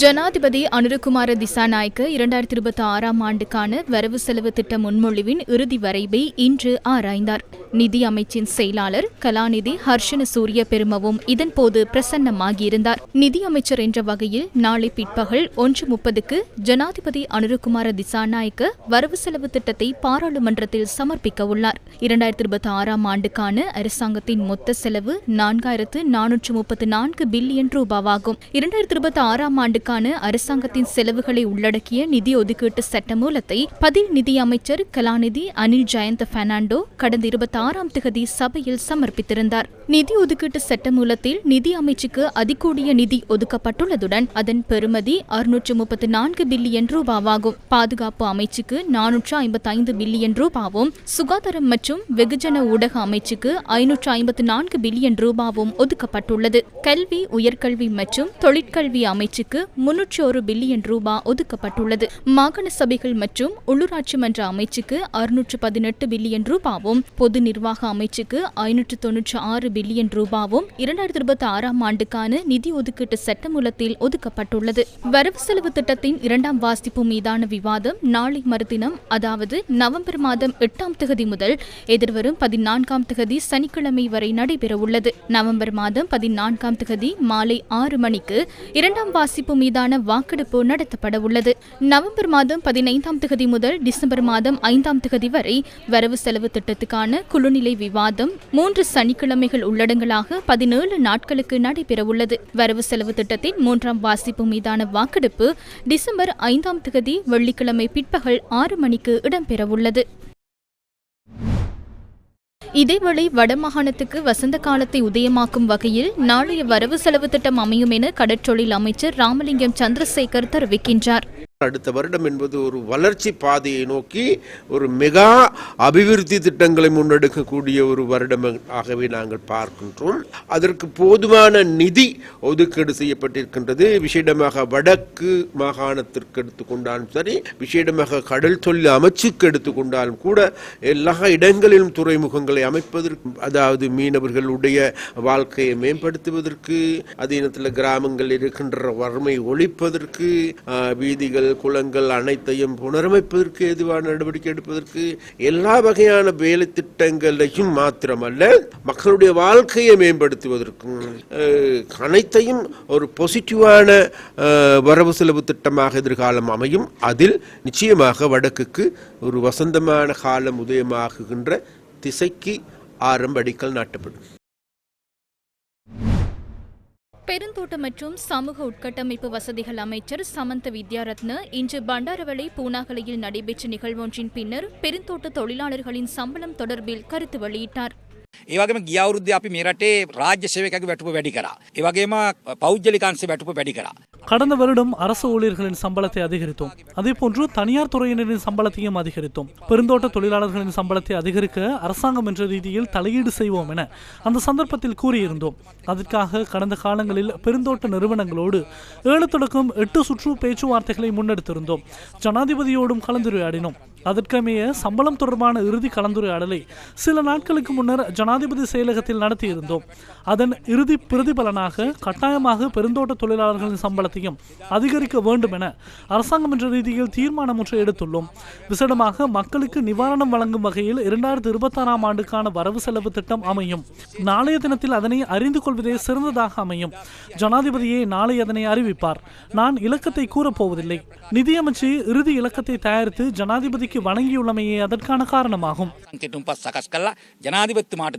ஜனாதிபதி அனுரகுமார திசாநாயக்க இரண்டாயிரத்தி இருபத்தி ஆறாம் ஆண்டுக்கான வரவு செலவு திட்ட முன்மொழிவின் இறுதி வரைவை இன்று ஆராய்ந்தார். நிதி அமைச்சின் செயலாளர் கலாநிதி ஹர்ஷன சூரிய பெருமவும் இதன்போது பிரசன்னமாகியிருந்தார். நிதி அமைச்சர் என்ற வகையில் நாளை பிற்பகல் ஒன்று முப்பதுக்கு ஜனாதிபதி அனுருகுமார திசாநாயக்க வரவு செலவு திட்டத்தை பாராளுமன்றத்தில் சமர்ப்பிக்க உள்ளார். இரண்டாயிரத்தி இருபத்தி ஆறாம் ஆண்டுக்கான அரசாங்கத்தின் மொத்த செலவு நான்காயிரத்து நானூற்று முப்பத்து நான்கு பில்லியன் ரூபாவாகும். இரண்டாயிரத்தி இருபத்தி ஆறாம் ஆண்டுக்கான அரசாங்கத்தின் செலவுகளை உள்ளடக்கிய நிதி ஒதுக்கீட்டு சட்டமூலத்தை பதில் நிதி அமைச்சர் கலாநிதி அனில் ஜெயந்த பெர்னாண்டோ கடந்த இருபத்தி ஆறாம் திகதி சபையில் சமர்ப்பித்திருந்தார். நிதி ஒதுக்கீட்டு சட்டமூலத்தில் நிதி அமைச்சுக்கு அதிகூடிய நிதி ஒதுக்கப்பட்டுள்ளதுடன் அதன் பெறுமதி அறுநூற்று முப்பத்தி நான்கு பில்லியன் ரூபாவாகும். பாதுகாப்பு அமைச்சுக்கு நானூற்று ஐம்பத்தி ஐந்து பில்லியன் ரூபாவும் சுகாதாரம் மற்றும் வெகுஜன ஊடக அமைச்சுக்கு ஐநூற்று ஐம்பத்தி நான்கு பில்லியன் ரூபாவும் ஒதுக்கப்பட்டுள்ளது. கல்வி உயர்கல்வி மற்றும் தொழிற்கல்வி அமைச்சுக்கு முன்னூற்று ஒரு பில்லியன் ரூபா ஒதுக்கப்பட்டுள்ளது. மாகாண சபைகள் மற்றும் உள்ளூராட்சி மன்ற அமைச்சுக்கு அறுநூற்று பதினெட்டு பில்லியன் ரூபாவும் பொது நிர்வாக அமைச்சுக்கு ஐநூற்று தொன்னூற்றி ஆறு பில்லியன் ரூபாவும் இரண்டாயிரத்தி இருபத்தி ஆறாம் ஆண்டுக்கான நிதி ஒதுக்கீட்டு சட்டமூலத்தில் ஒதுக்கப்பட்டுள்ளது. வரவு செலவு திட்டத்தின் இரண்டாம் வாசிப்பு மீதான விவாதம் நாளை மறுதினம் அதாவது நவம்பர் மாதம் எட்டாம் தேதி முதல் எதிர்வரும் பதினான்காம் தேதி சனிக்கிழமை வரை நடைபெறவுள்ளது. நவம்பர் மாதம் பதினான்காம் தேதி மாலை ஆறு மணிக்கு இரண்டாம் வாசிப்பு மீதான வாக்கெடுப்பு நடத்தப்பட உள்ளது நவம்பர் மாதம் பதினைந்தாம் தேதி முதல் டிசம்பர் மாதம் ஐந்தாம் தேதி வரை வரவு செலவு திட்டத்துக்கான குழுநிலை விவாதம் மூன்று சனிக்கிழமைகள் உள்ளடங்கலாக பதினேழு நாட்களுக்கு நடைபெறவுள்ளது. வரவு செலவு திட்டத்தின் மூன்றாம் வாசிப்பு மீதான வாக்கெடுப்பு டிசம்பர் ஐந்தாம் தேதி வெள்ளிக்கிழமை பிற்பகல் ஆறு மணிக்கு இடம்பெறவுள்ளது. இதேவேளை வடமாகாணத்துக்கு வசந்த காலத்தை உதயமாக்கும் வகையில் நாளைய வரவு செலவு திட்டம் அமையும் என கடற்றொழில் அமைச்சர் ராமலிங்கம் சந்திரசேகர் தெரிவிக்கின்றார். அடுத்த வருடம் என்பது ஒரு வளர்ச்சி பாதையை நோக்கி ஒரு மெகா அபிவிருத்தி திட்டங்களை முன்னெடுக்கக்கூடிய ஒரு வருடம் ஆகவே நாங்கள் பார்க்கின்றோம். அதற்கு போதுமான நிதி ஒதுக்கீடு செய்யப்பட்டிருக்கின்றது. விசேடமாக வடக்கு மாகாணத்திற்கு எடுத்துக்கொண்டாலும் சரி விசேடமாக கடல் தொழில் அமைச்சுக்கு எடுத்துக்கொண்டாலும் கூட எல்லா இடங்களிலும் துறைமுகங்களை அமைப்பதற்கு அதாவது மீனவர்களுடைய வாழ்க்கையை மேம்படுத்துவதற்கு அதே நேரத்தில் கிராமங்கள் இருக்கின்ற வறுமை ஒழிப்பதற்கு வீதிகள் குளங்கள் அனைத்தையும் புனரமைப்பதற்கு எதுவான நடவடிக்கை எடுப்பதற்கு எல்லா வகையான வேலை திட்டங்களையும் மாத்திரமல்ல மக்களுடைய வாழ்க்கையை மேம்படுத்துவதற்கும் அனைத்தையும் ஒரு பொசிட்டிவான வரவு செலவு திட்டமாக எதிர்காலம் அமையும். அதில் நிச்சயமாக வடக்குக்கு ஒரு வசந்தமான காலம் உதயமாகுகின்ற திசைக்கு ஆரம்ப அடிக்கல் நாட்டப்படும். பெருந்தோட்ட மற்றும் சமூக உட்கட்டமைப்பு வசதிகள் அமைச்சர் சமந்த வித்யாரத்ன இன்று பண்டாரவளை பூனாகலையில் நடைபெற்ற நிகழ்வொன்றின் பின்னர் பெருந்தோட்ட தொழிலாளர்களின் சம்பளம் தொடர்பில் கருத்து வெளியிட்டார் ඒ වගේම ගිය අවුරුද්දේ අපි මේ රටේ රාජ්‍ය සේවකයාගේ වැටුප වැඩි කරා. ඒ වගේම පෞද්ගලික අංශේ වැටුප වැඩි කරා. கடந்த வருடம் அரசு ஊழியர்களின் சம்பளத்தை அதிகரித்தோம். அதேபோன்று தனியார் துறையினரின் சம்பளத்தையும் அதிகரித்தோம். பெருந்தோட்ட தொழிலாளர்களின் சம்பளத்தை அதிகரிக்க அரசாங்கம் என்ற ரீதியில் தலையீடு செய்வோம் என அந்த சந்தர்ப்பத்தில் கூறியிருந்தோம். அதற்காக கடந்த காலங்களில் பெருந்தோட்ட நிறுவனங்களோடு ஏழு தொடக்கம் எட்டு சுற்று பேச்சுவார்த்தைகளை முன்னெடுத்திருந்தோம். ஜனாதிபதியோடும் கலந்துரையாடினோம். அதற்கமைய சம்பளம் தொடர்பான இறுதி கலந்துரையாடலை சில நாட்களுக்கு முன்னர் ஜனாதிபதி செயலகத்தில் நடத்தியிருந்தோம். அதன் இறுதி பிரதிபலனாக கட்டாயமாக பெருந்தோட்ட தொழிலாளர்களின் சம்பளத்தை வீதத்தையும் அதிகரிக்க வேண்டும் என அரசாங்கம் என்ற ரீதியில் தீர்மானம் ஒன்றை எடுத்துள்ளோம். விசேடமாக மக்களுக்கு நிவாரணம் வழங்கும் வகையில் இரண்டாயிரத்தி இருபத்தாறாம் ஆண்டுக்கான வரவு செலவு திட்டம் அமையும். நாளைய தினத்தில் அதனை அறிந்து கொள்வதே சிறந்ததாக அமையும். ஜனாதிபதியை நாளை அதனை அறிவிப்பார். நான் இலக்கத்தை கூறப்போவதில்லை. நிதியமைச்சு இறுதி இலக்கத்தை தயாரித்து ஜனாதிபதிக்கு வணங்கியுள்ளமையே அதற்கான காரணமாகும். ஜனாதிபதி மாட்டு